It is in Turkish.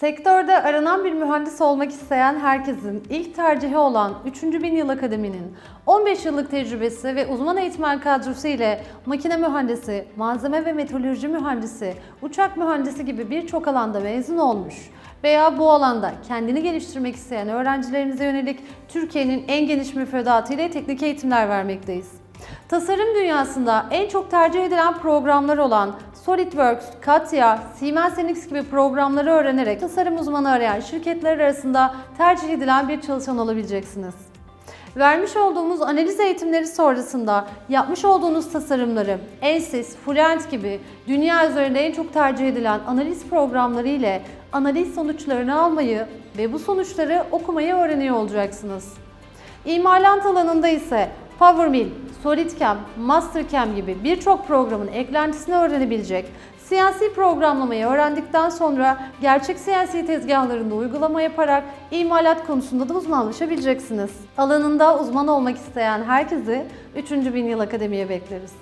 Sektörde aranan bir mühendis olmak isteyen herkesin ilk tercihi olan 3. Bin Yıl Akademi'nin 15 yıllık tecrübesi ve uzman eğitmen kadrosu ile makine mühendisi, malzeme ve metalürji mühendisi, uçak mühendisi gibi birçok alanda mezun olmuş veya bu alanda kendini geliştirmek isteyen öğrencilerimize yönelik Türkiye'nin en geniş müfredatı ile teknik eğitimler vermekteyiz. Tasarım dünyasında en çok tercih edilen programlar olan SolidWorks, Katya, Siemens NX gibi programları öğrenerek tasarım uzmanı arayan şirketler arasında tercih edilen bir çalışan olabileceksiniz. Vermiş olduğumuz analiz eğitimleri sonrasında yapmış olduğunuz tasarımları Ansys, Fluent gibi dünya üzerinde en çok tercih edilen analiz programları ile analiz sonuçlarını almayı ve bu sonuçları okumayı öğreniyor olacaksınız. İmalat alanında ise PowerMill, SolidCam, MasterCam gibi birçok programın eklentisini öğrenebilecek, CNC programlamayı öğrendikten sonra gerçek CNC tezgahlarında uygulama yaparak imalat konusunda da uzmanlaşabileceksiniz. Alanında uzman olmak isteyen herkesi 3. Bin Yıl Akademi'ye bekleriz.